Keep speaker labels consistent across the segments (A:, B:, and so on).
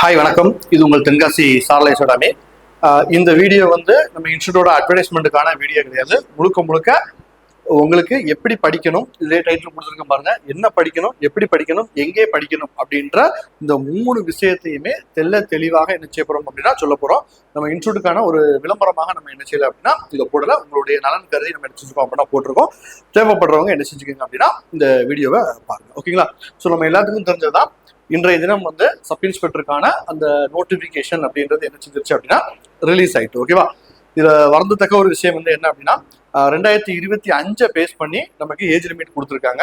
A: Hi வணக்கம். இது உங்கள் தென்காசி சாரலை சடாமி. இந்த வீடியோ வந்து நம்ம இன்ஸ்டியூட்டோட அட்வர்டைஸ்மெண்ட்டுக்கான வீடியோ கிடையாது. முழுக்க முழுக்க உங்களுக்கு எப்படி படிக்கணும் இதே டைட்டில் கொடுத்துருக்க பாருங்க. என்ன படிக்கணும் எப்படி படிக்கணும் எங்கே படிக்கணும் அப்படின்ற இந்த மூணு விஷயத்தையுமே தெல்ல தெளிவாக என்ன செய்ய போறோம் அப்படின்னா சொல்ல போறோம். நம்ம இன்ஸ்டியூட்டுக்கான ஒரு விளம்பரமாக நம்ம என்ன செய்யலாம் அப்படின்னா இதை போடல உங்களுடைய நலன் கருதி நம்ம என்ன செஞ்சுக்கோம் அப்படின்னா போட்டிருக்கோம். தேவைப்படுறவங்க என்ன செஞ்சுக்கோங்க அப்படின்னா இந்த வீடியோவை பாருங்க. ஓகேங்களா? ஸோ நம்ம எல்லாத்துக்கும் தெரிஞ்சதுதான் இன்றைய தினம் வந்து சப் இன்ஸ்பெக்டருக்கான அந்த நோட்டிபிகேஷன் அப்படின்றது என்ன செஞ்சிருச்சு அப்படின்னா ரிலீஸ் ஆயிட்டு ஓகேவா இதுல வருந்தத்தக்க ஒரு விஷயம் வந்து என்ன அப்படின்னா ரெண்டாயிரத்தி இருபத்தி அஞ்சை பேஸ் பண்ணி நமக்கு ஏஜ் லிமிட் கொடுத்துருக்காங்க.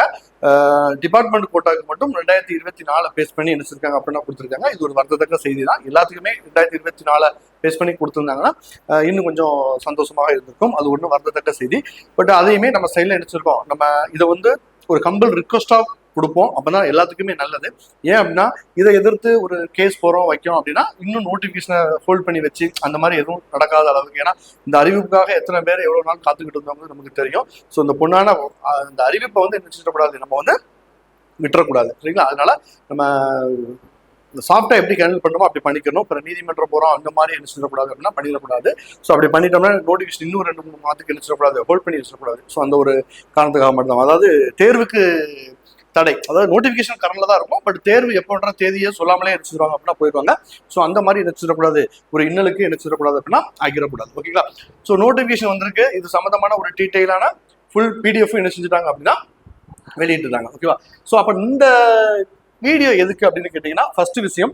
A: டிபார்ட்மெண்ட் கோட்டாக்கு மட்டும் ரெண்டாயிரத்தி இருபத்தி நாலு பேஸ் பண்ணி என்ன செஞ்சிருக்காங்க அப்படின்னா கொடுத்துருக்காங்க. இது ஒரு வருந்தத்தக்க செய்தி தான் எல்லாத்துக்குமே ரெண்டாயிரத்தி இருபத்தி நாலு பேஸ் பண்ணி கொடுத்துருந்தாங்கன்னா இன்னும் கொஞ்சம் சந்தோஷமாக இருந்திருக்கும். அது ஒன்றும் வருந்தத்தக்க செய்தி. பட் அதையுமே நம்ம சைடில் நினைச்சிருக்கோம். நம்ம இதை வந்து ஒரு கம்பல் ரிக்வஸ்டாக கொடுப்போம். அப்பதான் எல்லாத்துக்குமே நல்லது. ஏன் அப்படின்னா இதை எதிர்த்து ஒரு கேஸ் போறோம் வைக்கிறோம் அப்படின்னா இன்னும் நோட்டிபிகேஷனை ஹோல்ட் பண்ணி வச்சு அந்த மாதிரி எதுவும் நடக்காத அளவுக்கு. ஏன்னா இந்த அறிவிப்புக்காக எத்தனை பேர் எவ்வளவு நாள் காத்துக்கிட்டு இருந்தவங்க நமக்கு தெரியும். ஸோ இந்த பொண்ணான அந்த இந்த அறிவிப்பை வந்து என்ன செஞ்சிடக்கூடாது நம்ம வந்து விட்டுறக்கூடாது. சரிங்களா? அதனால நம்ம இந்த சாஃப்டா எப்படி ஹேண்டில் பண்ணணுமோ அப்படி பண்ணிக்கணும். அப்புறம் நீதிமன்றம் போறோம் அந்த மாதிரி என்ன சொல்லக்கூடாது அப்படின்னா பண்ணிடக்கூடாது. ஸோ அப்படி பண்ணிட்டோம்னா நோட்டிஃபிகேஷன் இன்னும் ரெண்டு மூணு மாதத்துக்கு என்ன சொல்லக்கூடாது ஹோல்ட் பண்ணி வச்சிடக்கூடாது. ஸோ அந்த ஒரு காரணத்துக்காக மட்டும்தான். அதாவது தேர்வுக்கு தடை. அதாவது நோட்டிஃபிகேஷன் கரண்ட்ல தான் இருக்கும். பட் தேர்வு எப்போன்ற தேதியை சொல்லாமலே எடுத்துருவாங்க அப்படின்னா போயிடுவாங்க. ஸோ அந்த மாதிரி நினைச்சிடக்கூடாது ஒரு இன்னலுக்கு நினைச்சிடக்கூடாது அப்படின்னா ஆகிடக்கூடாது. ஓகேங்களா ஸோ நோட்டிஃபிகேஷன் வந்திருக்கு. இது சம்மந்தமான ஒரு டீட்டெயிலான ஃபுல் பிடிஎஃப் என்ன செஞ்சுட்டாங்க அப்படின்னா வெளியிட்டுட்டாங்க ஓகேவா ஸோ அப்போ இந்த வீடியோ எதுக்கு அப்படின்னு கேட்டிங்கன்னா ஃபர்ஸ்ட் விஷயம்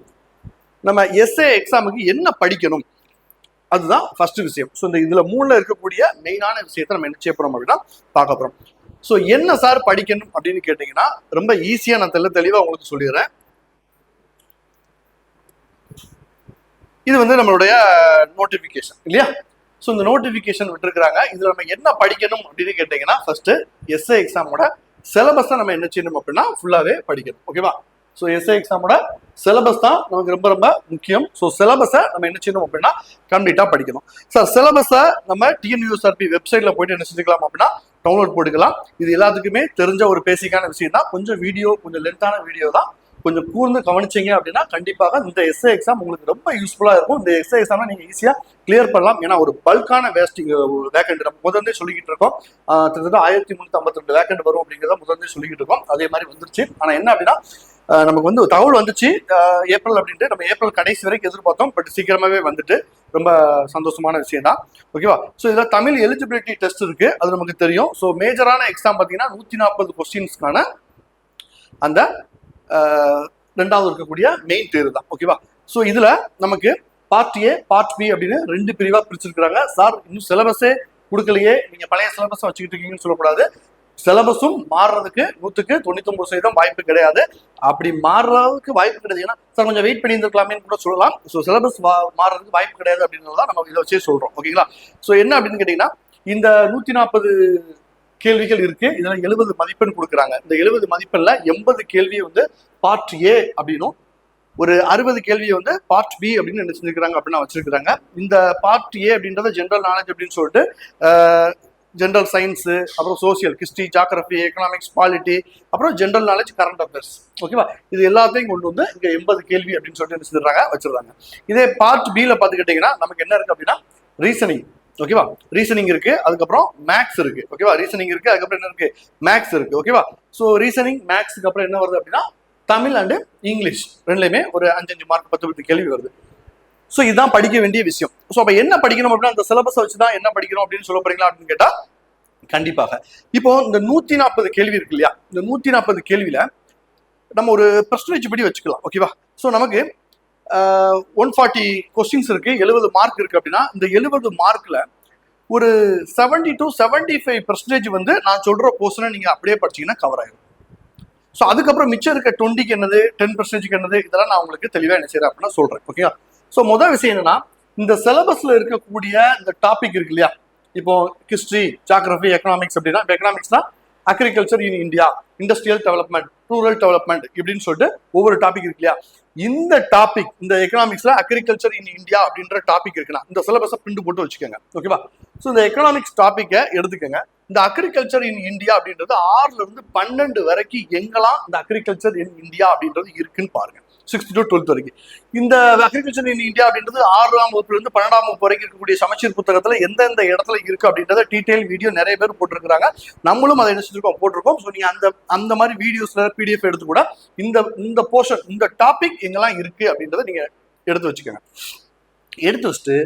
A: நம்ம எஸ்ஏ எக்ஸாமுக்கு என்ன படிக்கணும்? அதுதான் ஃபர்ஸ்ட் விஷயம். ஸோ இந்த இதில் மூணில் இருக்கக்கூடிய மெயினான விஷயத்தை நம்ம என்ன செய்ய அப்படின்னா பார்க்க போகிறோம் ஸோ என்ன சார் படிக்கணும் அப்படின்னு கேட்டிங்கன்னா ரொம்ப ஈஸியா நான் தெல்ல தெளிவாக உங்களுக்கு சொல்லிடுறேன். இது வந்து நம்மளுடைய நோட்டிஃபிகேஷன் இல்லையா? ஸோ இந்த நோட்டிஃபிகேஷன் விட்டுருக்குறாங்க. இதில் நம்ம என்ன படிக்கணும் அப்படின்னு கேட்டிங்கன்னா ஃபர்ஸ்ட் எஸ்ஏ எக்ஸாமோட சிலபஸை நம்ம என்ன செய்யணும் அப்படின்னா ஃபுல்லாவே படிக்கணும். ஓகேவா ஸோ எஸ்ஐ எக்ஸாமோட சிலபஸ் தான் நமக்கு ரொம்ப ரொம்ப முக்கியம். ஸோ சிலபஸை நம்ம என்ன செய்யணும் அப்படின்னா கம்ப்ளீட்டாக படிக்கணும். சார் சிலபஸை நம்ம டிஎன்யூஎஸ்ஆர்பி வெப்சைட்ல போயிட்டு என்ன செஞ்சுக்கலாம் அப்படின்னா டவுன்லோட் போட்டுக்கலாம். இது எல்லாத்துக்குமே தெரிஞ்ச ஒரு பேசிக்கான விஷயம் தான். கொஞ்சம் வீடியோ கொஞ்சம் லென்த்தான வீடியோ தான். கொஞ்சம் கூர்ந்து கவனிச்சிங்க அப்படின்னா கண்டிப்பாக இந்த எஸ்ஏ எக்ஸாம் உங்களுக்கு ரொம்ப யூஸ்ஃபுல்லாக இருக்கும். இந்த எஸ்ஏ எக்ஸாம் நீங்கள் ஈஸியாக கிளியர் பண்ணலாம். ஏன்னா ஒரு பல்கான வேஸ்டிங் வேக்கண்ட் நம்ம முதல்ல சொல்லிக்கிட்டு இருக்கோம். கிட்டத்தட்ட ஆயிரத்தி முந்நூற்றி ஐம்பத்தி ரெண்டு வேக்கண்ட் வரும் அப்படிங்கிறத முதல்ல சொல்லிக்கிட்டு இருக்கோம். அதே மாதிரி வந்துருச்சு. ஆனால் என்ன அப்படின்னா நமக்கு வந்து தகவல் வந்துச்சு. ஏப்ரல் அப்படின்ட்டு நம்ம ஏப்ரல் கடைசி வரைக்கும் எதிர்பார்த்தோம். பட் சீக்கிரமாவே வந்துட்டு ரொம்ப சந்தோஷமான விஷயம் தான். ஓகேவா ஸோ இதில் தமிழ் எலிஜிபிலிட்டி டெஸ்ட் இருக்கு. அது நமக்கு தெரியும். ஸோ மேஜரான எக்ஸாம் பார்த்தீங்கன்னா நூற்றி நாற்பது கொஸ்டின்ஸ்க்கான அந்த ஆஹ், ரெண்டாவது இருக்கக்கூடிய மெயின் தேர்வு தான். ஓகேவா ஸோ இதில் நமக்கு பார்ட் ஏ பார்ட் பி அப்படின்னு ரெண்டு பிரிவாக பிரிச்சிருக்கிறாங்க. சார் இன்னும் சிலபஸே கொடுக்கலையே. நீங்கள் பழைய சிலபஸ் வச்சுக்கிட்டு இருக்கீங்கன்னு சொல்லக்கூடாது. சிலபஸும் மாறுறதுக்கு நூற்றுக்கு தொண்ணூத்தொம்பது சதவீதம் வாய்ப்பு கிடையாது. அப்படி மாறுறதுக்கு வாய்ப்பு கிடையாது. ஏன்னா சார் கொஞ்சம் வெயிட் பண்ணி இருந்திருக்கலாமேன்னு கூட சொல்லலாம். ஸோ சிலபஸ் மாறுறதுக்கு வாய்ப்பு கிடையாது அப்படின்றத நம்ம இதை வச்சே சொல்றோம். ஓகேங்களா ஸோ என்ன அப்படின்னு கேட்டீங்கன்னா இந்த நூத்தி நாற்பது கேள்விகள் இருக்கு. இதுல எழுபது மதிப்பெண் கொடுக்குறாங்க. இந்த எழுபது மதிப்பெண்ல எண்பது கேள்வியை வந்து பார்ட் ஏ அப்படின்னும் ஒரு அறுபது கேள்வியை வந்து பார்ட் பி அப்படின்னு என்ன செஞ்சிருக்கிறாங்க அப்படின்னு வச்சிருக்கிறாங்க. இந்த பார்ட் ஏ அப்படின்றத ஜென்ரல் நாலேஜ் அப்படின்னு சொல்லிட்டு ஜென்ரல் சயின்ஸு அப்புறம் social history geography economics polity அப்புறம் ஜென்ரல் நாலேஜ் கரண்ட் அஃபேர்ஸ் ஓகேவா இது எல்லாத்தையும் கொண்டு வந்து இங்கே எண்பது கேள்வி அப்படின்னு சொல்லிட்டு என்ன வச்சிருக்காங்க இதே பார்ட் பியில் பார்த்துக்கிட்டிங்கன்னா நமக்கு என்ன இருக்குது அப்படின்னா ரீசனிங் ஓகேவா ரீசனிங் இருக்கு அதுக்கப்புறம் மேக்ஸ் இருக்கு. ஓகேவா ரீசனிங் இருக்கு அதுக்கப்புறம் என்ன இருக்கு? மேக்ஸ் இருக்கு. ஓகேவா ஸோ ரீசனிங் மேக்ஸுக்கு அப்புறம் என்ன வருது அப்படின்னா தமிழ் அண்டு இங்கிலீஷ் ரெண்டுலையுமே ஒரு அஞ்சஞ்சு மார்க் பத்து பத்து கேள்வி வருது. ஸோ இதுதான் படிக்க வேண்டிய விஷயம். ஸோ அப்போ என்ன படிக்கணும் அப்படின்னா அந்த சிலபஸை வச்சு தான் என்ன படிக்கணும் அப்படின்னு சொல்ல போறீங்களா அப்படின்னு கேட்டால் கண்டிப்பாக. இப்போ இந்த நூற்றி நாற்பது கேள்வி இருக்கு இல்லையா? இந்த நூற்றி நாற்பது கேள்வியில் நம்ம ஒரு பர்சன்டேஜ் படி வச்சுக்கலாம் ஓகேவா ஸோ நமக்கு ஒன் ஃபார்ட்டி கொஸ்டின்ஸ் இருக்கு எழுபது மார்க் இருக்கு அப்படின்னா இந்த எழுபது மார்க்கில் ஒரு seventy two seventy five percentage வந்து நான் சொல்கிற போர்ஷனை நீங்கள் அப்படியே படிச்சீங்கன்னா கவர் ஆகிடும் ஸோ அதுக்கப்புறம் மிச்சம் இருக்க டுவெண்ட்டிக்கு என்னது டென் பர்சன்டேஜ்க்கு என்னது இதெல்லாம் நான் உங்களுக்கு தெளிவாக என்ன செய்கிறேன் அப்படின்னா சொல்கிறேன் ஓகேவா ஸோ முதல் விஷயம் என்னன்னா இந்த சிலபஸ்ல இருக்கக்கூடிய இந்த டாபிக் இருக்கு இல்லையா? இப்போ ஹிஸ்ட்ரி ஜாகிரபி எக்கனாமிக்ஸ் அப்படின்னா எக்கனாமிக்ஸ்னா agriculture in India industrial development rural development இப்படின்னு சொல்லிட்டு ஒவ்வொரு டாபிக் இருக்கு இல்லையா? இந்த டாபிக் இந்த எக்கனாமிக்ஸ்ல அக்ரிகல்ச்சர் இன் இந்தியா அப்படின்ற டாபிக் இருக்குன்னா இந்த சிலபஸை பிரிண்ட் போட்டு வச்சுக்கோங்க. ஓகேவா ஸோ இந்த எக்கனாமிக்ஸ் டாப்பிக்கை எடுத்துக்கோங்க. இந்த அக்ரிகல்ச்சர் இன் இந்தியா அப்படின்றது ஆறுல இருந்து பன்னெண்டு வரைக்கும் எங்கெல்லாம் இந்த அக்ரிகல்ச்சர் இன் இந்தியா அப்படின்றது இருக்குன்னு பாருங்க. சிக்ஸ்த் டு டுவெல்த் வரைக்கும். இந்த அக்ரிகல்ச்சர் இன் இந்தியா அப்படின்றது ஆறாம் வகுப்புல இருந்து பன்னெண்டாம் வகுப்பு வரைக்கும் இருக்கக்கூடிய சமச்சீர் புத்தகத்துல எந்தெந்த இடத்துல இருக்கு அப்படின்றத டீடைல் வீடியோ நிறைய பேர் போட்டிருக்காங்க நம்மளும் அதை என்ன செஞ்சிருக்கோம்? போட்டிருக்கோம். ஸோ நீங்க அந்த அந்த மாதிரி வீடியோஸ்ல பிடிஎஃப் எடுத்து கூட இந்த இந்த போர்ஷன் இந்த டாபிக் எங்கெல்லாம் இருக்கு அப்படின்றத நீங்க எடுத்து வச்சுக்கோங்க. எடுத்து வச்சுட்டு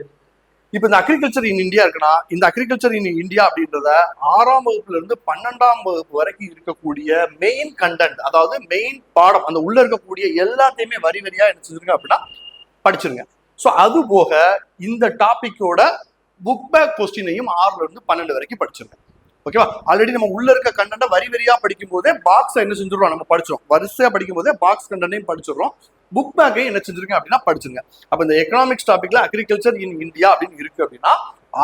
A: இப்போ இந்த அக்ரிகல்ச்சர் இன் இந்தியா இருக்குன்னா இந்த அக்ரிகல்ச்சர் இன் இந்தியா அப்படின்றத ஆறாம் வகுப்புல இருந்து பன்னெண்டாம் வகுப்பு வரைக்கும் இருக்கக்கூடிய மெயின் கண்டென்ட் அதாவது மெயின் பாடம் அந்த உள்ள இருக்கக்கூடிய எல்லாத்தையுமே வரி வரியா என்ன செஞ்சிருங்க அப்படின்னா படிச்சிருங்க. ஸோ அது போக இந்த டாபிக்கோட புக் பேக் கொஸ்டினையும் ஆறுல இருந்து பன்னெண்டு வரைக்கும் படிச்சிருங்க. ஓகேவா ஆல்ரெடி நம்ம உள்ள இருக்க கண்டென்ட்டை வரி வரியா படிக்கும் போதே பாக்ஸ் என்ன செஞ்சிடறோம் நம்ம படிச்சிடும் வரிசையா படிக்கும் போதே பாக்ஸ் கண்டென்ட்டையும் படிச்சிடுறோம் புக் பேக்கையும் என்ன செஞ்சிருக்கேன் அப்படின்னா படிச்சிருங்க. அப்போ இந்த எக்கனாமிக்ஸ் டாபிக்ல அக்ரிகல்ச்சர் இன் இந்தியா அப்படின்னு இருக்கு அப்படின்னா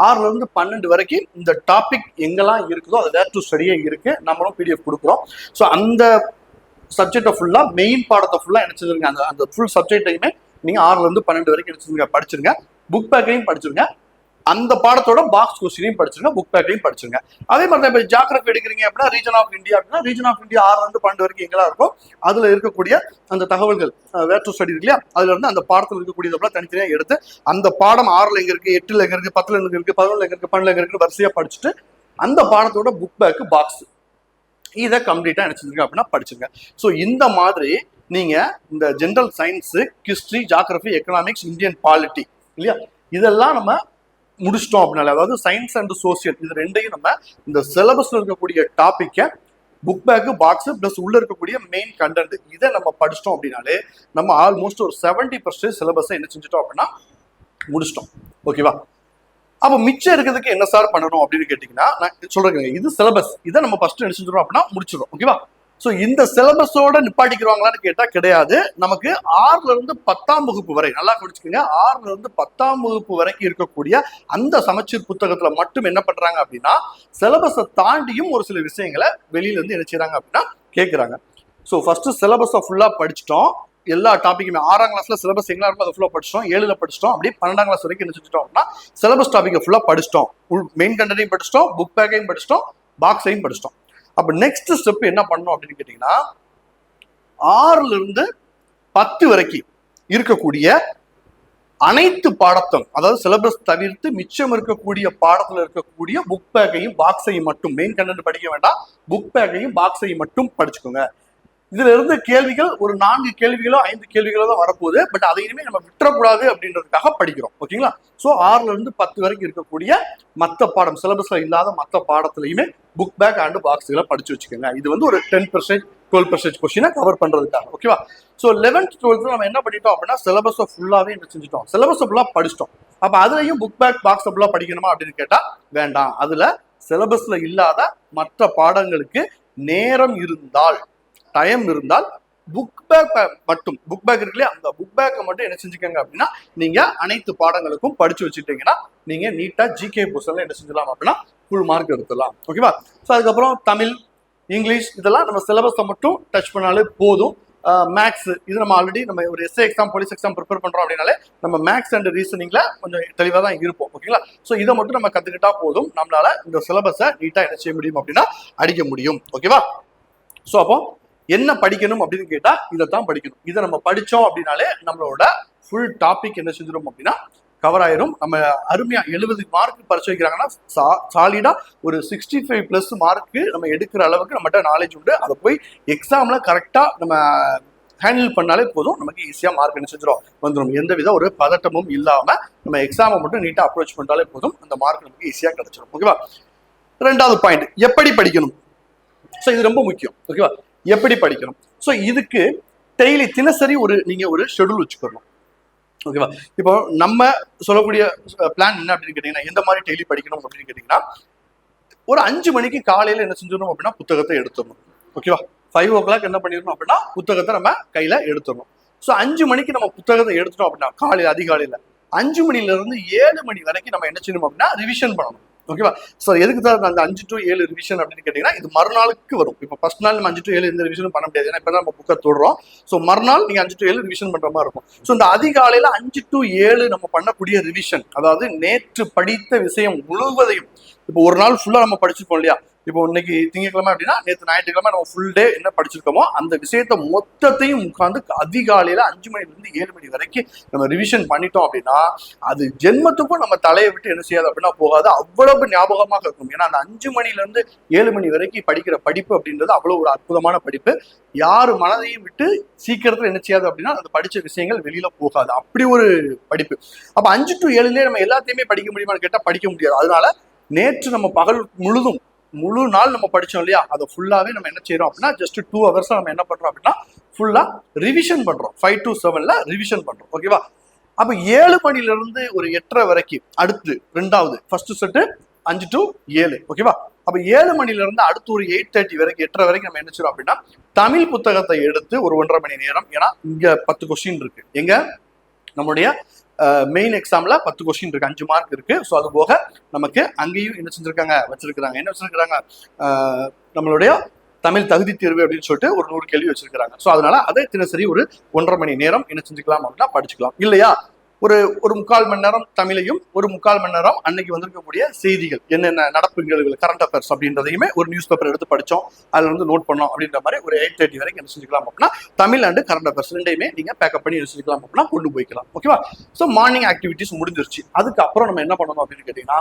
A: ஆறுல இருந்து பன்னெண்டு வரைக்கும் இந்த டாபிக் எங்கெல்லாம் இருக்குதோ அது டேர் டு ஸ்டடியே இருக்கு. நம்மளும் பிடிஎஃப் கொடுக்குறோம். ஸோ அந்த சப்ஜெக்டை ஃபுல்லாக மெயின் பாடத்தை ஃபுல்லாக என்ன செஞ்சிருங்க? அந்த அந்த ஃபுல் சப்ஜெக்டையுமே நீங்கள் ஆறுல இருந்து பன்னெண்டு வரைக்கும் என்ன செஞ்சிருங்க? படிச்சிருங்க. புக் பேக்கையும் படிச்சிருங்க. அந்த பாடத்தோட பாக்ஸ் கொஸ்டினையும் படிச்சிருங்க புக் பேக்கையும் படிச்சிருங்க. அதே மாதிரி தான் இப்போ ஜாகிரபி எடுக்கிறீங்க அப்படின்னா ரீஜன் ஆஃப் இந்தியா அப்படின்னா ரீஜன் ஆஃப் இந்தியா ஆறுல இருந்து பன்னெண்டு வரைக்கும் எங்கெல்லாம் இருக்கும் அதுல இருக்கக்கூடிய அந்த தகவல்கள் வேர் ஸ்டடி இருக்கு இல்லையா அதுல இருந்து அந்த பாடத்தில் இருக்கக்கூடியதெல்லாம் தனித்தனியா எடுத்து அந்த பாடம் ஆறுல எங்க இருக்கு எட்டுல எங்க இருக்கு பத்துல எங்க இருக்கு பதினொன்று எங்க இருக்கு பன்னெண்டு எங்க இருக்கு வரிசையா படிச்சுட்டு அந்த பாடத்தோட புக் பேக்கு பாக்ஸ் இதை கம்ப்ளீட்டா நினைச்சிருங்க அப்படின்னா படிச்சுங்க ஸோ இந்த மாதிரி நீங்க இந்த general science history geography economics Indian polity இல்லையா இதெல்லாம் நம்ம முடிச்சிட்டோம் அப்படின்னால அதாவது சயின்ஸ் அண்ட் சோசியல் இது ரெண்டையும் நம்ம இந்த சிலபஸ்ல இருக்கக்கூடிய டாப்பிக்கை புக் பேக்கு பாக்ஸ் ப்ளஸ் உள்ள இருக்கக்கூடிய மெயின் கண்டென்ட் இதை நம்ம படிச்சிட்டோம் அப்படின்னாலே நம்ம ஆல்மோஸ்ட் ஒரு செவன்டி பர்சன்டேஜ் சிலபஸை என்ன செஞ்சிட்டோம் அப்படின்னா முடிச்சிட்டோம். ஓகேவா அப்போ மிச்சம் இருக்கிறதுக்கு என்ன சார் பண்ணணும் அப்படின்னு கேட்டிங்கன்னா நான் சொல்றேங்க இது சிலபஸ் இதை நம்ம ஃபர்ஸ்ட் என்ன செஞ்சிடும் அப்படின்னா முடிச்சிடும் ஓகேவா ஸோ இந்த சிலபஸோட நிப்பாட்டிக்கிறாங்களான்னு கேட்டால் கிடையாது. நமக்கு ஆறுல இருந்து பத்தாம் வகுப்பு வரை நல்லா குடிச்சுக்கோங்க ஆறுல இருந்து பத்தாம் வகுப்பு வரைக்கும் இருக்கக்கூடிய அந்த சமச்சீர் புத்தகத்துல மட்டும் என்ன பண்றாங்க அப்படின்னா சிலபஸை தாண்டியும் ஒரு சில விஷயங்களை வெளியில இருந்து என்ன செய்றாங்க அப்படின்னா கேட்குறாங்க ஸோ ஃபர்ஸ்ட் சிலபஸை ஃபுல்லாக படிச்சிட்டோம். எல்லா டாப்பிக்குமே ஆறாம் கிளாஸ்ல சிலபஸ் எங்களா இருக்கும் அதை ஃபுல்லாக படிச்சிட்டோம். ஏழுல படிச்சிட்டோம். அப்படியே பன்னெண்டாம் கிளாஸ் வரைக்கும் என்ன செஞ்சிட்டோம் அப்படின்னா சிலபஸ் டாப்பிக்கை ஃபுல்லாக படிச்சிட்டோம். உள் மெயின் கண்டனையும் படிச்சிட்டோம் புக் பேக்கையும் படிச்சிட்டோம் பாக்ஸையும் படிச்சிட்டோம். அப்போ நெக்ஸ்ட் ஸ்டெப் என்ன பண்ணணும் அப்படின்னு கேட்டிங்கன்னா ஆறுல இருந்து பத்து வரைக்கும் இருக்கக்கூடிய அனைத்து பாடத்தும் அதாவது சிலபஸ் தவிர்த்து மிச்சம் இருக்கக்கூடிய பாடத்துல இருக்கக்கூடிய புக் பேக்கையும் பாக்ஸையும் மட்டும் மெயின் கண்டென்ட் படிக்க வேண்டாம் புக் பேக்கையும் பாக்ஸையும் மட்டும் படிச்சுக்கோங்க. இதுல இருந்து கேள்விகள் ஒரு நான்கு கேள்விகளோ ஐந்து கேள்விகளோ தான் வரப்போகுது. பட் அதையுமே நம்ம விட்டுறக்கூடாது அப்படின்றதுக்காக படிக்கிறோம். ஓகேங்களா ஸோ ஆறுல இருந்து பத்து வரைக்கும் இருக்கக்கூடிய மற்ற பாடம் சிலபஸ்ல இல்லாத மற்ற பாடத்துலையுமே புக் பேக் அண்ட் பாக்ஸ்களை படிச்சு வச்சுக்கோங்க. இது வந்து ஒரு டென் பர்சன்ட் டுவெல் பர்சன்ட் கொஸ்டினை கவர் பண்றதுக்காக. ஓகேவா ஸோ லெவன்த் டுவெல்த்தில் நம்ம என்ன பண்ணிட்டோம் அப்படின்னா சிலபஸை ஃபுல்லாகவே என்ன செஞ்சுட்டோம்? சிலபஸை ஃபுல்லாக படிச்சிட்டோம். அப்போ அதுலேயும் புக் பேக் பாக்ஸ் ஃபுல்லாக படிக்கணுமா அப்படின்னு கேட்டால் வேண்டாம். அதில் சிலபஸில் இல்லாத மற்ற பாடங்களுக்கு நேரம் இருந்தால் டைம் இருந்தால் புக் பேக் மட்டும் புக் பேக் இருக்கு இல்லையா? அந்த புக் பேக்கை மட்டும் என்ன செஞ்சுக்கோங்க அப்படின்னா நீங்க அனைத்து பாடங்களுக்கும் படிச்சு வச்சுட்டீங்கன்னா நீங்க நீட்டா ஜிகே புஸ்தகம் என்ன செஞ்சலாம் அப்படின்னா ஃபுல் மார்க் எடுத்துடலாம். ஓகேவா ஸோ அதுக்கப்புறம் தமிழ் இங்கிலீஷ் இதெல்லாம் நம்ம சிலபஸை மட்டும் டச் பண்ணாலே போதும். மேக்ஸ் இது நம்ம ஆல்ரெடி நம்ம ஒரு SA exam police exam prepare பண்றோம் அப்படின்னாலே நம்ம மேக்ஸ் அண்ட் ரீசனிங்ல கொஞ்சம் தெளிவாக தான் இருப்போம். ஓகேங்களா ஸோ இதை மட்டும் நம்ம கத்துக்கிட்டா போதும். நம்மளால இந்த சிலபஸை நீட்டா என்ன செய்ய முடியும் அப்படின்னா அடிக்க முடியும். ஓகேவா ஸோ அப்போ என்ன படிக்கணும் அப்படின்னு கேட்டா இதை தான் படிக்கணும். இதை நம்ம படிச்சோம் அப்படின்னாலே நம்மளோட ஃபுல் டாபிக் என்ன செஞ்சிடும் அப்படின்னா கவர் ஆயிரும். நம்ம அருமையா எழுபது மார்க் பரிசு வைக்கிறாங்கன்னா சாலிடா ஒரு சிக்ஸ்டி ஃபைவ் பிளஸ் மார்க்கு நம்ம எடுக்கிற அளவுக்கு நம்மகிட்ட நாலேஜ் உண்டு. அதை போய் எக்ஸாம்ல கரெக்டா நம்ம ஹேண்டில் பண்ணாலே போதும். நமக்கு ஈஸியாக மார்க் என்ன செஞ்சிடும் வந்துடும் எந்த வித ஒரு பதட்டமும் இல்லாம நம்ம எக்ஸாமை மட்டும் நீட்டாக அப்ரோச் பண்ணாலே போதும். அந்த மார்க் நமக்கு ஈஸியாக கிடைச்சிடும் ஓகேவா ரெண்டாவது பாயிண்ட் எப்படி படிக்கணும்? ஸோ இது ரொம்ப முக்கியம். ஓகேவா எப்படி படிக்கணும்? ஸோ இதுக்கு டெய்லி தினசரி ஒரு நீங்க ஒரு ஷெடியூல் வச்சுக்கணும். ஓகேவா இப்போ நம்ம சொல்லக்கூடிய பிளான் என்ன அப்படின்னு கேட்டீங்கன்னா எந்த மாதிரி டெய்லி படிக்கணும் அப்படின்னு கேட்டீங்கன்னா ஒரு அஞ்சு மணிக்கு காலையில என்ன செஞ்சிடணும் அப்படின்னா புத்தகத்தை எடுத்துடணும். ஓகேவா ஃபைவ் ஓ கிளாக் என்ன பண்ணிடணும் அப்படின்னா புத்தகத்தை நம்ம கையில எடுத்துடணும். ஸோ அஞ்சு மணிக்கு நம்ம புத்தகத்தை எடுத்துட்டோம் அப்படின்னா காலையில் அதிகாலையில அஞ்சு மணில இருந்து ஏழு மணி வரைக்கும் நம்ம என்ன செய்யணும் அப்படின்னா ரிவிஷன் பண்ணணும். ஓகேவா சார் எதுக்கு தான் அந்த அஞ்சு டு ஏழு ரிவிஷன் அப்படின்னு கேட்டீங்கன்னா இது மறுநாளுக்கு வரும். இப்போ ஃபர்ஸ்ட் நாள் நம்ம அஞ்சு டு ஏழு எந்த ரிவிஷனும் பண்ண முடியாது. ஏன்னா இப்போ நம்ம புக்கை தொடுறோம். ஸோ மறுநாள் நீங்கள் அஞ்சு டு ஏழு ரிவிஷன் பண்ணுற மாதிரி இருக்கும். ஸோ இந்த அதிகாலையில் அஞ்சு டு ஏழு நம்ம பண்ணக்கூடிய ரிவிஷன் அதாவது நேற்று படித்த விஷயம் முழுவதையும் இப்போ ஒரு நாள் ஃபுல்லா நம்ம படிச்சிருக்கோம் இல்லையா? இப்போ இன்னைக்கு திங்கக்கிழமை அப்படின்னா நேற்று ஞாயிற்றுக்கிழமை நம்ம ஃபுல் டே என்ன படிச்சிருக்கோமோ அந்த விஷயத்த மொத்தத்தையும் உட்காந்து அதிகாலையில அஞ்சு மணிலேருந்து ஏழு மணி வரைக்கும் நம்ம ரிவிஷன் பண்ணிட்டோம் அப்படின்னா அது ஜென்மத்துக்கும் நம்ம தலையை விட்டு என்ன செய்யாது அப்படின்னா போகாது. அவ்வளவு ஞாபகமாக இருக்கும். ஏன்னா அந்த அஞ்சு மணிலேருந்து ஏழு மணி வரைக்கும் படிக்கிற படிப்பு அப்படின்றது அவ்வளவு ஒரு அற்புதமான படிப்பு. யார் மனதையும் விட்டு சீக்கிரத்தில் என்ன செய்யாது அப்படின்னா அந்த படிச்ச விஷயங்கள் வெளியில போகாது. அப்படி ஒரு படிப்பு. அப்ப அஞ்சு டு ஏழுலேயே நம்ம எல்லாத்தையுமே படிக்க முடியுமான்னு கேட்டால் படிக்க முடியாது. அதனால நேற்று நம்ம பகல் முழுதும் முழு நாள் நம்ம படித்தோம் இல்லையா? அதை ஃபுல்லாகவே நம்ம என்ன செய்கிறோம் அப்படின்னா ஜஸ்ட் டூ ஹவர்ஸில் நம்ம என்ன பண்ணுறோம் அப்படின்னா ஃபுல்லாக ரிவிஷன் பண்ணுறோம் ஃபைவ் டு செவனில் ரிவிஷன் பண்ணுறோம் ஓகேவா அப்போ ஏழு மணிலேருந்து ஒரு எட்டரை வரைக்கும் அடுத்து ரெண்டாவது ஃபர்ஸ்ட் செட்டு அஞ்சு டு ஏழு. ஓகேவா அப்போ ஏழு மணிலேருந்து அடுத்து ஒரு எயிட் தேர்ட்டி வரைக்கும் எட்டரை வரைக்கும் நம்ம என்ன செய்றோம் அப்படின்னா தமிழ் புத்தகத்தை எடுத்து ஒரு ஒன்றரை மணி நேரம் ஏன்னா இங்கே பத்து கொஸ்டின் இருக்கு. எங்க? நம்முடைய மெயின் எக்ஸாம்ல பத்து கொஸ்டின் இருக்கு அஞ்சு மார்க் இருக்கு. ஸோ அது போக நமக்கு அங்கேயும் என்ன செஞ்சிருக்காங்க வச்சிருக்கிறாங்க. என்ன வச்சிருக்கிறாங்க? நம்மளுடைய தமிழ் தகுதி தேர்வு அப்படின்னு சொல்லிட்டு ஒரு நூறு கேள்வி வச்சிருக்காங்க ஸோ அதனால அதை தினசரி ஒரு ஒன்றரை மணி நேரம் என்ன செஞ்சுக்கலாம் அப்படின்னா படிச்சுக்கலாம். இல்லையா? ஒரு ஒரு முக்கால் மணி நேரம் தமிழையும் ஒரு முக்கால் மணி நேரம் அன்னைக்கு வந்திருக்கக்கூடிய செய்திகள். என்னென்ன நடப்பு நிகழ்வுகள் கரண்ட் அஃபேர்ஸ் அப்படின்றதையுமே ஒரு நியூஸ் பேப்பர் எடுத்து படித்தோம் அதில் வந்து நோட் பண்ணோம் அப்படின்ற மாதிரி ஒரு எயிட் தேர்ட்டி வரைக்கும் என்ன செஞ்சுக்கலாம் அப்படின்னா தமிழ் அண்டு கரண்ட் அஃபேர்ஸ் ரெண்டையுமே நீங்கள் பேக்கப் பண்ணி என்ன செஞ்சுக்கலாம் அப்படின்னா கொண்டு போய்க்கலாம். ஓகேவா ஸோ மார்னிங் ஆக்டிவிட்டிஸ் முடிஞ்சிருச்சு. அதுக்கப்புறம் நம்ம என்ன பண்ணணும் அப்படின்னு கேட்டீங்கன்னா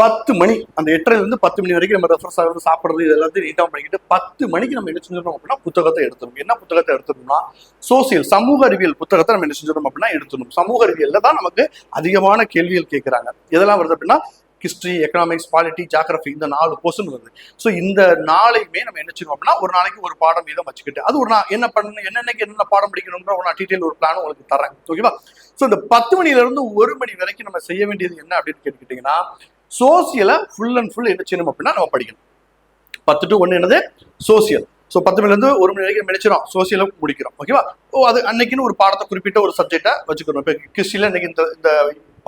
A: பத்து மணி அந்த எட்டரைல இருந்து பத்து மணி வரைக்கும் நம்ம ரெஃபரன்ஸ் ஆகிறது சாப்பிட்றது இது எல்லாத்தையும் நீட்டாக பண்ணிக்கிட்டு பத்து மணிக்கு நம்ம என்ன செஞ்சிடணும் அப்படின்னா புத்தகத்தை எடுத்துக்கணும் என்ன புத்தகத்தை எடுத்துக்கணும்னா சோசியல் சமூக அறிவியல் புத்தகத்தை நம்ம என்ன செஞ்சிடணும் அப்படின்னா எடுத்துக்கணும் சமூக அறிவியல்ல தான் நமக்கு அதிகமான கேள்விகள் கேட்குறாங்க. எதெல்லாம் வருது அப்படின்னா ஹிஸ்ட்ரி எக்கனாமிக்ஸ் பாலிட்டி ஜாகிரபி இந்த நாலு போர்ஷன் வருது. ஸோ இந்த நாளையுமே நம்ம என்ன செய்யணும் அப்படின்னா ஒரு நாளைக்கு ஒரு பாடம் வீதம் வச்சுக்கிட்டு அது ஒரு நான் என்ன பண்ணணும் என்னென்னக்கு என்னென்ன பாடம் படிக்கணும்ன்ற ஒரு நான் டீட்டெயில் ஒரு பிளான் உங்களுக்கு தரேன் ஓகேவா ஸோ இந்த பத்து மணில இருந்து ஒரு மணி வரைக்கும் நம்ம செய்ய வேண்டியது என்ன அப்படின்னு கேட்டுக்கிட்டீங்கன்னா சோசியலை ஃபுல் அண்ட் ஃபுல் என்ன செய்யணும் அப்படின்னா நம்ம படிக்கணும். பத்து டு ஒன்று என்னது? சோசியல். ஸோ பத்து மணிலேருந்து ஒரு மணி வரைக்கும் நினைச்சிடும் சோசியலும் முடிக்கிறோம். ஓகேவா ஓ அது அன்னைக்குன்னு ஒரு பாடத்தை குறிப்பிட்ட ஒரு சப்ஜெக்டை வச்சுக்கணும். இப்போ கிறிஸ்டியில் இன்னைக்கு இந்த இந்த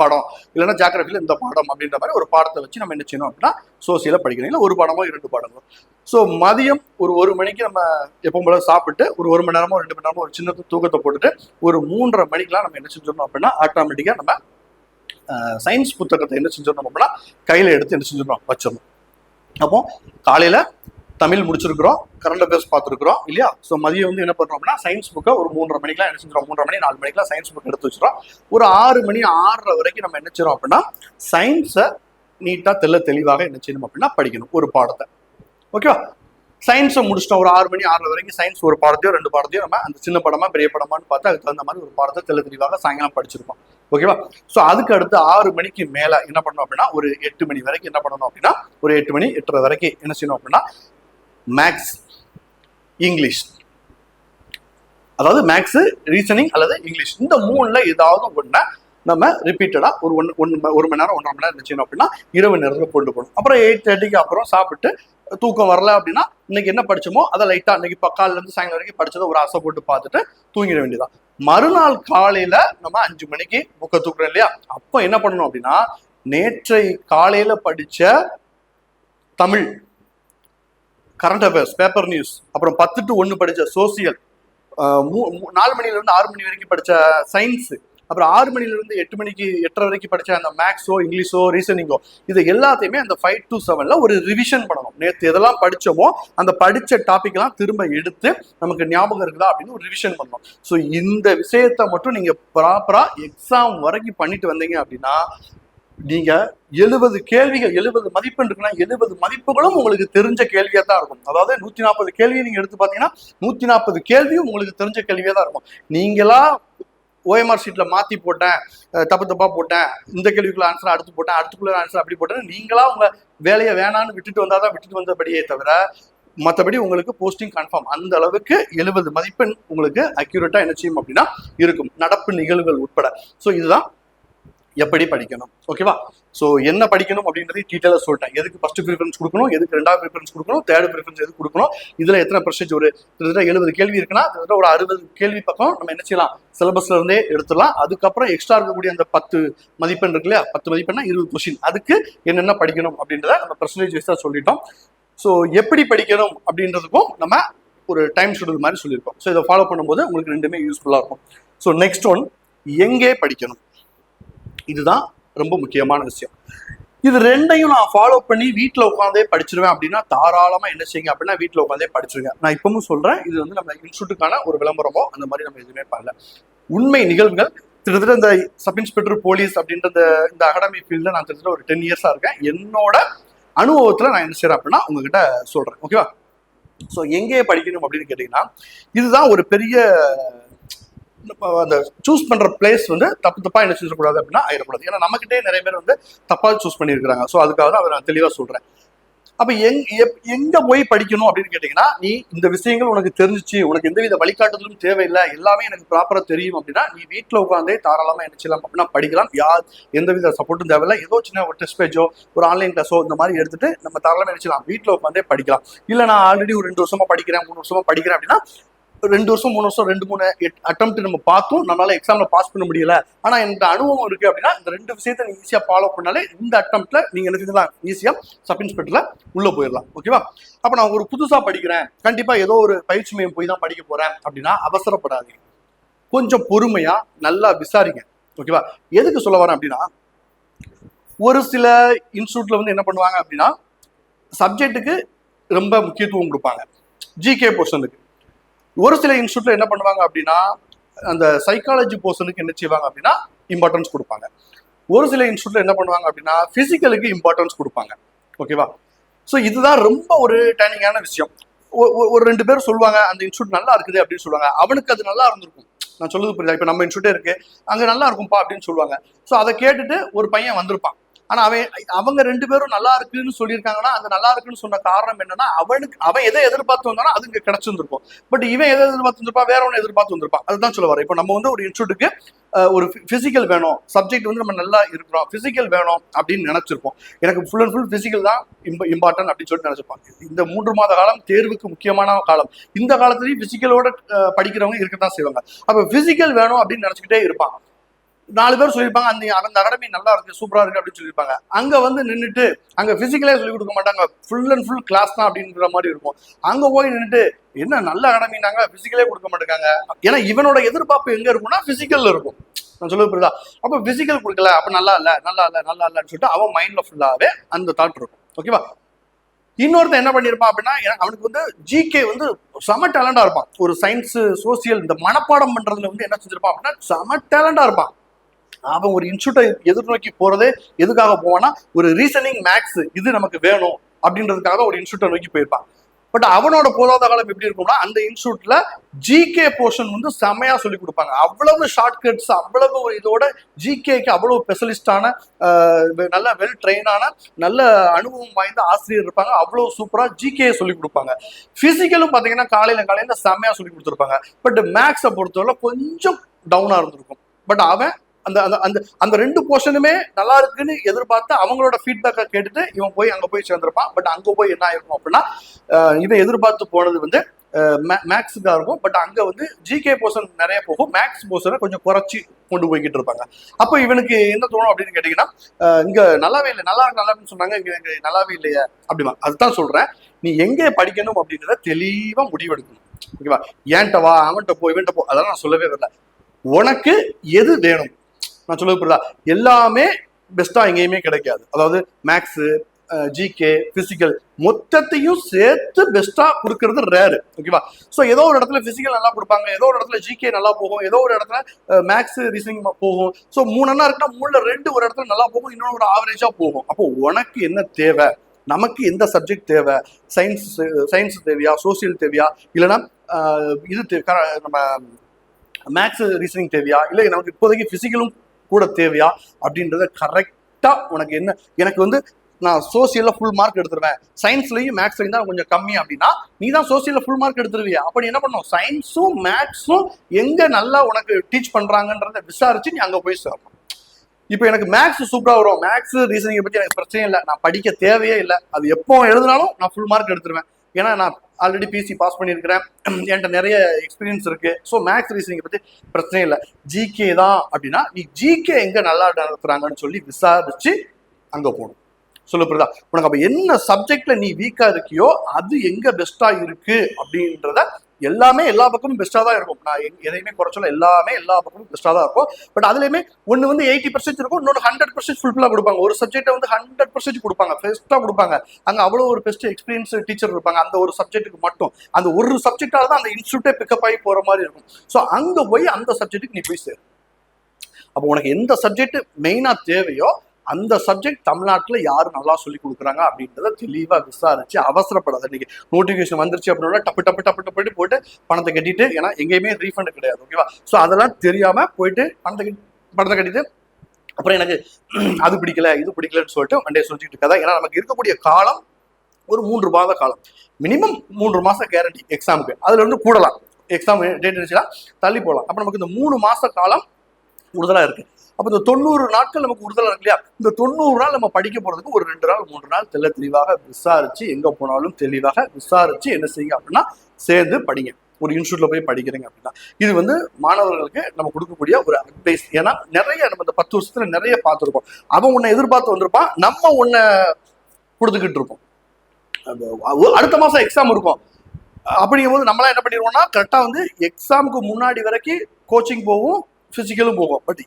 A: பாடம் இல்லைன்னா ஜாகிரபியில் இந்த பாடம் அப்படின்ற மாதிரி ஒரு பாடத்தை வச்சு நம்ம என்ன செய்யணும் அப்படின்னா சோசியலை படிக்கணும். இல்லை ஒரு பாடமோ இரண்டு பாடமோ. ஸோ மதியம் ஒரு ஒரு மணிக்கு நம்ம எப்பவும் போல சாப்பிட்டு ஒரு ஒரு மணி நேரமோ ரெண்டு மணி நேரமோ ஒரு சின்ன தூக்கத்தை போட்டுட்டு ஒரு மூன்றரை மணிக்கெலாம் நம்ம என்ன செஞ்சிடணும் அப்படின்னா ஆட்டோமேட்டிக்காக நம்ம சயின்ஸ் புத்தகத்தை என்ன செஞ்சிடணும் அப்படின்னா கையில் எடுத்து என்ன செஞ்சிடணும் வச்சிடணும் அப்போ காலையில் தமிழ் முடிச்சிருக்கிறோம் கரண்ட் அஃபேர்ஸ் பார்த்துருக்குறோம் இல்லையா? ஸோ மதியம் வந்து என்ன பண்ணுறோம் அப்படின்னா சயின்ஸ் புக்கை ஒரு மூன்றரை மணிக்கெலாம் என்ன செஞ்சிடும் மூன்றரை மணி நாலு மணிக்கெலாம் சயின்ஸ் புக் எடுத்து வச்சிடும் ஒரு ஆறு மணி ஆறரை வரைக்கும் நம்ம என்ன செய்யறோம் அப்படின்னா சயின்ஸை நீட்டாக தெள்ள தெளிவாக என்ன செய்யணும் அப்படின்னா படிக்கணும் ஒரு பாடத்தை. ஓகேவா சயின்ஸை முடிச்சிட்டோம். ஒரு ஆறு மணி ஆறு வரைக்கும் சயின்ஸ் ஒரு பாடத்தையோ ரெண்டு பாடத்தையோ நம்ம அந்த சின்ன படமா பெரிய படமான்னு பார்த்து அதுக்கு தகுந்த மாதிரி ஒரு பாடத்தை தெள்ள தெளிவாக சாயங்காலம் படிச்சிருப்போம். ஓகேவா ஸோ அதுக்கு அடுத்து ஆறு மணிக்கு மேலே என்ன பண்ணணும் அப்படின்னா ஒரு எட்டு மணி வரைக்கும் என்ன பண்ணணும் அப்படின்னா ஒரு எட்டு மணி எட்டரை வரைக்கும் என்ன செய்யணும் அப்படின்னா மேக்ஸ் இங்கிலீஷ் அதாவது மேக்ஸ் ரீசனிங் அல்லது இங்கிலீஷ் இந்த மூணுல ஏதாவது ஒண்ணை நம்ம ரிப்பீட்டடா ஒரு ஒன் ஒன் ஒரு மணி நேரம் ஒன்றரை மணி நேரம் இருந்துச்சுன்னு அப்படின்னா இரவு நேரத்தில் கொண்டு போகணும். அப்புறம் எயிட் தேர்ட்டிக்கு அப்புறம் சாப்பிட்டு தூக்கம் வரல அப்படின்னா இன்னைக்கு என்ன படிச்சோமோ அதை லைட்டா இன்னைக்கு இப்போ இருந்து சாயங்காலம் வரைக்கும் படிச்சதை ஒரு ஆசை போட்டு பார்த்துட்டு தூங்கிட வேண்டியதான் மறுநாள் காலையில நம்ம அஞ்சு மணிக்கு புக்கை தூக்குறோம் இல்லையா? அப்போ என்ன பண்ணணும் அப்படின்னா நேற்றை காலையில படிச்ச Tamil current affairs paper news அப்புறம் பத்து டு ஒன்று படிச்ச சோசியல் நாலு மணில இருந்து ஆறு மணி வரைக்கும் படிச்ச சயின்ஸ் அப்புறம் ஆறு மணிலிருந்து எட்டு மணிக்கு எட்டரை வரைக்கும் படித்த அந்த மேக்ஸோ இங்கிலீஷோ ரீசனிங்கோ இது எல்லாத்தையுமே அந்த ஃபைவ் டு செவனில் ஒரு ரிவிஷன் பண்ணணும். நேற்று எதெல்லாம் படித்தோமோ அந்த படித்த டாபிக்லாம் திரும்ப எடுத்து நமக்கு ஞாபகம் இருக்குதா அப்படின்னு ஒரு ரிவிஷன் பண்ணணும். ஸோ இந்த விஷயத்தை மட்டும் நீங்கள் ப்ராப்பராக எக்ஸாம் வரைக்கும் பண்ணிட்டு வந்தீங்க அப்படின்னா நீங்க எழுபது கேள்விகள் எழுபது மதிப்பெண் இருக்குன்னா எழுபது மதிப்புகளும் உங்களுக்கு தெரிஞ்ச கேள்வியா தான் இருக்கும். அதாவது நூத்தி நாற்பது கேள்வியை நீங்க எடுத்து பாத்தீங்கன்னா நூத்தி நாற்பது கேள்வியும் உங்களுக்கு தெரிஞ்ச கேள்வியா தான் இருக்கும். நீங்களா ஓஎம்ஆர் சீட்டில் மாற்றி போட்டேன் தப்பு தப்பாக போட்டேன் இந்த கேள்விக்குள்ள ஆன்சர் அடுத்து போட்டேன் அடுத்துக்குள்ள ஆன்சர் அப்படி போட்டேன் நீங்களா உங்க வேலையை வேணான்னு விட்டுட்டு வந்தால் தான் விட்டுட்டு வந்தபடியே தவிர மற்றபடி உங்களுக்கு போஸ்டிங் கன்ஃபார்ம் அந்த அளவுக்கு எழுபது மதிப்பெண் உங்களுக்கு அக்யூரேட்டாக என்ன செய்யும் அப்படின்னா இருக்கும். நடப்பு நிகழ்வுகள் உட்பட. ஸோ இதுதான் எப்படி படிக்கணும். ஓகேவா ஸோ என்ன படிக்கணும் அப்படின்றதை டீட்டெயிலாக சொல்லிட்டேன். எதுக்கு ஃபர்ஸ்ட் ப்ரிஃபரன்ஸ் கொடுக்கணும்? எதுக்கு ரெண்டாவது ப்ரிஃபரன்ஸ் கொடுக்கணும்? தேர்ட் ப்ரிஃபரன்ஸ் எதுக்கு கொடுக்கணும்? இதில் எத்தனை பர்சன்டேஜ் ஒரு கிட்டத்தட்ட எழுபது கேள்வி இருக்குன்னா கிட்டத்தட்ட ஒரு அறுபது கேள்வி பக்கம் நம்ம என்ன செய்யலாம்? சிலபஸ்ல இருந்தே எடுத்துடலாம். அதுக்கப்புறம் எக்ஸ்ட்ரா இருக்கக்கூடிய அந்த பத்து மதிப்பெண் இருக்கு இல்லையா? பத்து மதிப்பெண்ணா இருபது கொஸ்டின் அதுக்கு என்னென்ன படிக்கணும் அப்படின்றத நம்ம பர்சன்டேஜ் வைஸாக சொல்லிட்டோம். ஸோ எப்படி படிக்கணும் அப்படின்றதுக்கும் நம்ம ஒரு டைம் ஷெடியூல் மாதிரி சொல்லியிருக்கோம். ஸோ இதை ஃபாலோ பண்ணும்போது உங்களுக்கு ரெண்டுமே யூஸ்ஃபுல்லாக இருக்கும். ஸோ நெக்ஸ்ட் ஒன் எங்கே படிக்கணும்? இதுதான் ரொம்ப முக்கியமான விஷயம். இது ரெண்டையும் நான் ஃபாலோ பண்ணி வீட்டில் உட்காந்தே படிச்சிருவேன் அப்படின்னா தாராளமாக என்ன செய்யுங்க அப்படின்னா வீட்டில் உட்காந்தே படிச்சிருங்க. நான் இப்பவும் சொல்றேன் இது வந்து நம்ம இன்ஸ்டியூட்டுக்கான ஒரு விளம்பரமோ அந்த மாதிரி நம்ம எதுவுமே பண்ணல. உண்மை நிகழ்வுகள் கிட்டத்தட்ட இந்த சப் இன்ஸ்பெக்டர் போலீஸ் அப்படின்ற இந்த அகாடமி ஃபீல்டில் நான் கிட்டத்தட்ட ஒரு டென் இயர்ஸா இருக்கேன். என்னோட அனுபவத்துல நான் என்ன செய்கிறேன் அப்படின்னா உங்ககிட்ட சொல்றேன். ஓகேவா ஸோ எங்கே படிக்கணும் அப்படின்னு கேட்டிங்கன்னா இதுதான் ஒரு பெரிய அந்த சூஸ் பண்ற பிளேஸ் வந்து தப்பு தப்பா என்ன செஞ்சிடக்கூடாது அப்படின்னா ஆயிடக்கூடாது. ஏன்னா நம்மகிட்டே நிறைய பேர் வந்து தப்பா சூஸ் பண்ணியிருக்கிறாங்க. ஸோ அதுக்காக தான் அதை நான் தெளிவா சொல்றேன். அப்ப எங் எப்- எங்க போய் படிக்கணும் அப்படின்னு கேட்டீங்கன்னா நீ இந்த விஷயங்கள் உனக்கு தெரிஞ்சிச்சு உனக்கு எந்தவித வழிகாட்டுதலும் தேவையில்லை எல்லாமே எனக்கு ப்ராப்பரா தெரியும் அப்படின்னா நீ வீட்டில் உட்காந்தே தாராளமா என்ன செய்யலாம் அப்படின்னா படிக்கலாம். யார் எந்தவித சப்போர்ட்டும் தேவையில்லை. ஏதோ சின்ன ஒரு டெஸ்ட் பேஜோ ஒரு ஆன்லைன் கிளாஸோ இந்த மாதிரி எடுத்துட்டு நம்ம தாராளமா என்ன செய்யலாம் வீட்டில் உட்காந்தே படிக்கலாம். இல்ல நான் ஆல்ரெடி ஒரு ரெண்டு வருஷமா படிக்கிறேன் மூணு வருஷமா படிக்கிறேன் அப்படின்னா ரெண்டு வருஷம் மூணு வருஷம் ரெண்டு மூணு அட்டம் நம்ம பார்த்தும். நம்மளால எக்ஸாம்ல பாஸ் பண்ண முடியல. ஆனா இந்த அனுபவம் இருக்கு அப்படின்னா இந்த ரெண்டு விஷயத்த நீங்க ஈஸியா ஃபாலோ பண்ணாலே இந்த அட்டம்ப்ட்ல நீங்க என்ன செஞ்சலாம் ஈஸியா சப் இன்ஸ்பெக்டர்ல உள்ள போயிடலாம். ஓகேவா அப்ப நான் ஒரு புதுசா படிக்கிறேன். கண்டிப்பா ஏதோ ஒரு பயிற்சி மையம் போய் தான் படிக்க போறேன் அப்படின்னா அவசரப்படாதீங்க. கொஞ்சம் பொறுமையா நல்லா விசாரிங்க. ஓகேவா எதுக்கு சொல்ல வரேன் அப்படின்னா ஒரு சில இன்ஸ்டியூட்ல வந்து என்ன பண்ணுவாங்க அப்படின்னா சப்ஜெக்ட்டுக்கு ரொம்ப முக்கியத்துவம் கொடுப்பாங்க. ஜிகே போர்ஷனுக்கு ஒரு சில இன்ஸ்டியூட்ல என்ன பண்ணுவாங்க அப்படின்னா அந்த சைக்காலஜி போர்ஷனுக்கு என்ன செய்வாங்க அப்படின்னா இம்பார்ட்டன்ஸ் கொடுப்பாங்க. ஒரு சில இன்ஸ்டியூட்ல என்ன பண்ணுவாங்க அப்படின்னா பிசிக்கலுக்கு இம்பார்ட்டன்ஸ் கொடுப்பாங்க. ஓகேவா ஸோ இதுதான் ரொம்ப ஒரு டேனிங்கான விஷயம். ஒரு ரெண்டு பேர் சொல்லுவாங்க அந்த இன்ஸ்டியூட் நல்லா இருக்குது அப்படின்னு சொல்லுவாங்க. அவனுக்கு அது நல்லா இருந்திருக்கும். நான் சொல்லுது புரியுதா? இப்போ நம்ம இன்ஸ்டியூட்டே இருக்கு. அங்கே நல்லா இருக்கும்பா அப்படின்னு சொல்லுவாங்க. ஸோ அதை கேட்டுட்டு ஒரு பையன் வந்திருப்பான். ஆனா அவன் அவங்க ரெண்டு பேரும் நல்லா இருக்குன்னு சொல்லியிருக்காங்கன்னா அந்த நல்லா இருக்குன்னு சொன்ன காரணம் என்னன்னா அவனுக்கு அவன் எதை எதிர்பார்த்து வந்தானோ அது இங்க கிடைச்சிருந்திருக்கும். பட் இவன் எதை எதிர்பார்த்து வந்திருப்பா வேற ஒன்று எதிர்பார்த்து வந்திருப்பான். அதுதான் சொல்ல வரேன். இப்போ நம்ம வந்து ஒரு இன்ஸ்டியூட்டுக்கு ஒரு பிசிக்கல் வேணும். சப்ஜெக்ட் வந்து நம்ம நல்லா இருக்கிறோம். பிசிக்கல் வேணும் அப்படின்னு நினைச்சிருப்போம். எனக்கு ஃபுல் அண்ட் ஃபுல் பிசிக்கல் தான் இம்ப இம்பார்ட்டன்ட் அப்படின்னு சொல்லிட்டு நினைச்சிருப்பாங்க இந்த மூன்று மாத காலம் தேர்வுக்கு முக்கியமான காலம். இந்த காலத்துலயும் பிசிக்கலோட படிக்கிறவங்க இருக்க தான் செய்வாங்க. அப்ப பிசிக்கல் வேணும் அப்படின்னு நினைச்சுக்கிட்டே இருப்பான். நாலு பேர் சொல்லியிருப்பாங்க அந்த அந்த அகாடமி நல்லா இருக்கு சூப்பரா இருக்கு அப்படின்னு சொல்லியிருப்பாங்க. அங்க வந்து நின்றுட்டு அங்க பிசிக்கலே சொல்லி கொடுக்க மாட்டாங்க. ஃபுல் அண்ட் ஃபுல் கிளாஸ் தான் அப்படின்ற மாதிரி இருக்கும். அங்க போய் நின்றுட்டு என்ன நல்ல அகாடமினாங்க பிசிக்கலே கொடுக்க மாட்டேங்காங்க. ஏன்னா இவனோட எதிர்பார்ப்பு எங்க இருக்கும்னா பிசிக்கல்ல இருக்கும். நான் சொல்ல புரியுதா? அப்ப பிசிக்கல் கொடுக்கல அப்ப நல்லா இல்ல நல்லா இல்ல நல்லா இல்லன்னு சொல்லிட்டு அவன் மைண்ட்ல ஃபுல்லாவே அந்த தாட் இருக்கும். ஓகேவா இன்னொருத்தன் என்ன பண்ணியிருப்பான் அப்படின்னா அவனுக்கு வந்து ஜிகே வந்து செம டேலண்டா இருப்பான். ஒரு சயின்ஸ் சோசியல் இந்த மனப்பாடம் பண்றதுல வந்து என்ன செஞ்சிருப்பான் அப்படின்னா செம டேலண்டா இருப்பான். அவன் ஒரு இன்ஸ்டியூட்டை எதிர்நோக்கி போறதே எதுக்காக போவான்னா ஒரு ரீசனிங் மேக்ஸ் இது நமக்கு வேணும் அப்படின்றதுக்காக ஒரு இன்ஸ்டியூட்டை நோக்கி போயிருப்பான். பட் அவனோட பொருளாதார காலம் எப்படி இருக்கும்னா அந்த இன்ஸ்டியூட்ல ஜிகே போர்ஷன் வந்து செமையா சொல்லி கொடுப்பாங்க. அவ்வளவு ஷார்ட்கட்ஸ் அவ்வளவு ஒரு இதோட ஜிகேக்கு அவ்வளவு ஸ்பெஷலிஸ்டான நல்ல வெல் ட்ரெயினான நல்ல அனுபவம் வாய்ந்த ஆசிரியர் இருப்பாங்க. அவ்வளவு சூப்பரா ஜிகே சொல்லி கொடுப்பாங்க. பிசிக்கலும் பாத்தீங்கன்னா காலையில காலையில செம்மையா சொல்லி கொடுத்துருப்பாங்க. பட் மேக்ஸை பொறுத்தவரை கொஞ்சம் டவுனா இருந்திருக்கும். பட் அவன் அந்த அந்த அந்த அந்த ரெண்டு போர்ஷனுமே நல்லா இருக்குன்னு எதிர்பார்த்து அவங்களோட ஃபீட்பேக்கை கேட்டுட்டு இவன் போய் அங்கே போய் சேர்ந்துருப்பான். பட் அங்கே போய் என்ன ஆயிருக்கும் அப்படின்னா இதை இவன் எதிர்பார்த்து போனது வந்து மேக்ஸுக்காக இருக்கும். பட் அங்கே வந்து ஜிகே போர்ஷன் நிறைய போகும். மேக்ஸ் போர்ஷனை கொஞ்சம் குறைச்சி கொண்டு போய்கிட்டு இருப்பாங்க. அப்போ இவனுக்கு என்ன தோணும் அப்படின்னு கேட்டிங்கன்னா இங்கே நல்லாவே இல்லை. நல்லா இருக்கு, நல்லா சொன்னாங்க. இங்கே இங்கே நல்லாவே இல்லையே அப்படிமா அதுதான் சொல்கிறேன் நீ எங்கே படிக்கணும் அப்படின்றத தெளிவாக முடிவெடுக்கணும். ஓகேவா? ஏன்ட்ட வா அவன்கிட்ட போ இவன்கிட்ட போ. அதெல்லாம் நான் சொல்லவே வரல. உனக்கு எது வேணும்? நான் சொல்ல புரியுதா? எல்லாமே பெஸ்ட்டாக எங்கேயுமே கிடைக்காது. அதாவது மேக்ஸு ஜிகே பிசிக்கல் மொத்தத்தையும் சேர்த்து பெஸ்ட்டாக கொடுக்கறது ரேரு ஓகேவா ஸோ ஏதோ ஒரு இடத்துல ஃபிசிக்கல் நல்லா கொடுப்பாங்க ஏதோ ஒரு இடத்துல ஜிகே நல்லா போகும் ஏதோ ஒரு இடத்துல மேக்ஸ் ரீசனிங் போகும். ஸோ மூணுன்னா இருக்குன்னா மூணுல ரெண்டு ஒரு இடத்துல நல்லா போகும் இன்னொரு ஒரு ஆவரேஜாக போகும். அப்போ உனக்கு என்ன தேவை? நமக்கு எந்த சப்ஜெக்ட் தேவை? சயின்ஸ் சயின்ஸ் தேவையா? சோசியல் தேவையா? இல்லைன்னா இது நம்ம மேக்ஸ் ரீசனிங் தேவையா? இல்லை நமக்கு இப்போதைக்கு ஃபிசிக்கலும் கூட தேவையா அப்படின்றத கரெக்டாக உனக்கு என்ன எனக்கு வந்து நான் சோசியலில் ஃபுல் மார்க் எடுத்துருவேன். சயின்ஸ்லையும் மேக்ஸ்லையும் தான் கொஞ்சம் கம்மி அப்படின்னா நீ தான் சோசியலில் ஃபுல் மார்க் எடுத்துருவியா. அப்படி நீ என்ன பண்ணும்? சயின்ஸும் மேக்ஸும் எங்கே நல்லா உனக்கு டீச் பண்ணுறாங்கன்றத விசாரிச்சு நீ அங்கே போய் சேரணும். இப்போ எனக்கு மேக்ஸ் சூப்பராக வரும். மேக்ஸ் ரீசனிங்கை பற்றி எனக்கு பிரச்சனை இல்லை. நான் படிக்க தேவையே இல்லை. அது எப்போ எழுதினாலும் நான் ஃபுல் மார்க் எடுத்துருவேன். ஏன்னா நான் ஆல்ரெடி பிசி பாஸ் பண்ணியிருக்கிறேன். என்கிட்ட நிறைய எக்ஸ்பீரியன்ஸ் இருக்கு. ஸோ மேக்ஸ் ரீசனிங்கை பத்தி பிரச்சனை இல்லை. ஜிகே தான் அப்படின்னா நீ ஜிகே எங்க நல்லா நடத்துறாங்கன்னு சொல்லி விசாரிச்சு அங்க போகணும் சொல்ல புரியுதா? உனக்கு அப்ப என்ன சப்ஜெக்ட்ல நீ வீக்கா இருக்கியோ அது எங்க பெஸ்டா இருக்கு அப்படின்றத எல்லாமே எல்லா பக்கமும் பெஸ்ட்டாக தான் இருக்கும். நான் எதையுமே குறைச்சல எல்லாமே எல்லா பக்கமும் பெஸ்ட்டாக தான் இருக்கும். பட் அதுலேயுமே ஒன்று வந்து எயிட்டி பர்சன்ட் இருக்கும் இன்னொன்று ஹண்ட்ரட் பர்சன்ட் ஃபுல்ஃபில்லாக கொடுப்பாங்க. ஒரு சப்ஜெக்ட்டை வந்து ஹண்ட்ரட் பர்சன்ட் கொடுப்பாங்க பெஸ்ட்டாக கொடுப்பாங்க. அங்கே அவ்வளோ ஒரு பெஸ்ட் எக்ஸ்பீரியன்ஸ் டீச்சர் இருப்பாங்க அந்த ஒரு சப்ஜெக்ட்டுக்கு மட்டும். அந்த ஒரு சப்ஜெக்டால தான் அந்த இன்ஸ்டியூட்டே பிக்கப் ஆகி போகிற மாதிரி இருக்கும். ஸோ அங்கே போய் அந்த சப்ஜெக்ட்டுக்கு நீ போய் சேரு. அப்போ உனக்கு எந்த சப்ஜெக்ட் மெயினாக தேவையோ அந்த சப்ஜெக்ட் தமிழ்நாட்டில் யார் நல்லா சொல்லி கொடுக்குறாங்க அப்படின்றத தெளிவாக விசாரிச்சு அவசரப்படாது இன்னைக்கு நோட்டிஃபிகேஷன் வந்துருச்சு அப்படின்னா டப்பு டப்பு டப்பு டப்பு போயிட்டு பணத்தை கட்டிட்டு ஏன்னா எங்கேயுமே ரீஃபண்ட் கிடையாது ஓகேவா ஸோ அதெல்லாம் தெரியாமல் போயிட்டு பணத்தை கட்டி பணத்தை கட்டிட்டு அப்புறம் எனக்கு அது பிடிக்கல இது பிடிக்கலன்னு சொல்லிட்டு மண்டே சொல்லிட்டு இருக்காதா. ஏன்னா நமக்கு இருக்கக்கூடிய காலம் ஒரு மூன்று மாத காலம். மினிமம் மூன்று மாசம் கேரண்டி எக்ஸாமுக்கு அதுல இருந்து கூடலாம். எக்ஸாம் டேட் இருந்துச்சுன்னா தள்ளி போகலாம் அப்போ நமக்கு இந்த மூணு மாச காலம் உறுதலாக இருக்கு. அப்போ இந்த தொண்ணூறு நாட்கள் நமக்கு உறுதலாக இருக்கு இல்லையா? இந்த தொண்ணூறு நாள் நம்ம படிக்க போகிறதுக்கு ஒரு ரெண்டு நாள் மூன்று நாள் தெல்ல தெளிவாக விசாரிச்சு எங்கே போனாலும் தெளிவாக விசாரிச்சு என்ன செய்யுங்க அப்படின்னா சேர்ந்து படிங்க. ஒரு இன்ஸ்டியூட்ல போய் படிக்கிறீங்க அப்படின்னா. இது வந்து மாணவர்களுக்கு நம்ம கொடுக்கக்கூடிய ஒரு அட்வைஸ். ஏன்னா நிறைய நம்ம இந்த பத்து வருஷத்துல நிறைய பார்த்துருக்கோம். அவன் உன்னை எதிர்பார்த்து வந்திருப்பான் நம்ம உன்னை கொடுத்துக்கிட்டு இருப்போம். அடுத்த மாசம் எக்ஸாம் இருக்கும். அப்படிங்கும்போது நம்மளாம் என்ன பண்ணிடுவோம்னா கரெக்டாக வந்து எக்ஸாமுக்கு முன்னாடி வரைக்கும் கோச்சிங் போகும் ஃபிசிக்கலும் போகும். பட்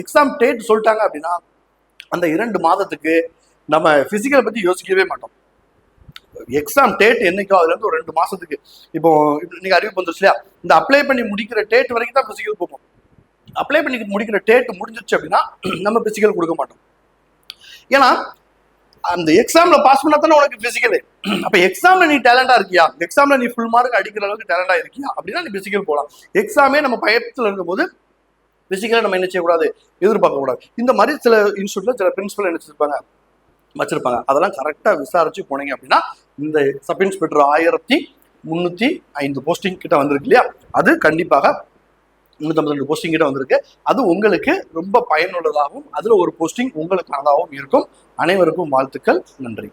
A: எக்ஸாம் டேட் சொல்லிட்டாங்க அப்படின்னா அந்த இரண்டு மாதத்துக்கு நம்ம ஃபிசிக்கலை பற்றி யோசிக்கவே மாட்டோம். எக்ஸாம் டேட் என்னைக்கோ அதுலேருந்து ஒரு ரெண்டு மாதத்துக்கு இப்போ நீங்கள் அறிவிப்பு வந்துருச்சு இல்லையா? இந்த அப்ளை பண்ணி முடிக்கிற டேட் வரைக்கும் தான் பிசிக்கல் போகும். அப்ளை பண்ணி முடிக்கிற டேட் முடிஞ்சிருச்சு அப்படின்னா நம்ம ஃபிசிக்கல் கொடுக்க மாட்டோம். ஏன்னா அந்த எக்ஸாம்ல பாஸ் பண்ணா தானே உனக்கு பிசிக்கல் அப்ப எக்ஸாம்ல நீ டேலண்டா இருக்கியா? எக்ஸாம்ல நீ ஃபுல் மார்க் அடிக்கிற அளவுக்கு டேலண்டா இருக்கியா? அப்படின்னா நீ பிசிக்கல் போகலாம் எக்ஸாமே நம்ம பயத்துல இருக்கும்போது பிசிக்கலை நம்ம என்ன செய்யக்கூடாது? எதிர்பார்க்க கூடாது இந்த மாதிரி சில இன்ஸ்டியூட்ல சில பிரின்சிபல் என்ன வச்சிருப்பாங்க? வச்சிருப்பாங்க. அதெல்லாம் கரெக்டாக விசாரிச்சு போனீங்க அப்படின்னா இந்த சப் இன்ஸ்பெக்டர் ஆயிரத்தி முன்னூத்தி ஐந்து போஸ்டிங் கிட்ட வந்திருக்கு இல்லையா? அது கண்டிப்பாக முந்நூற்றம்பது ரெண்டு போஸ்டிங் கிட்ட வந்திருக்கு. அது உங்களுக்கு ரொம்ப பயனுள்ளதாகவும் அதில் ஒரு போஸ்டிங் உங்களுக்கானதாகவும் இருக்கும். அனைவருக்கும் வாழ்த்துக்கள். நன்றி.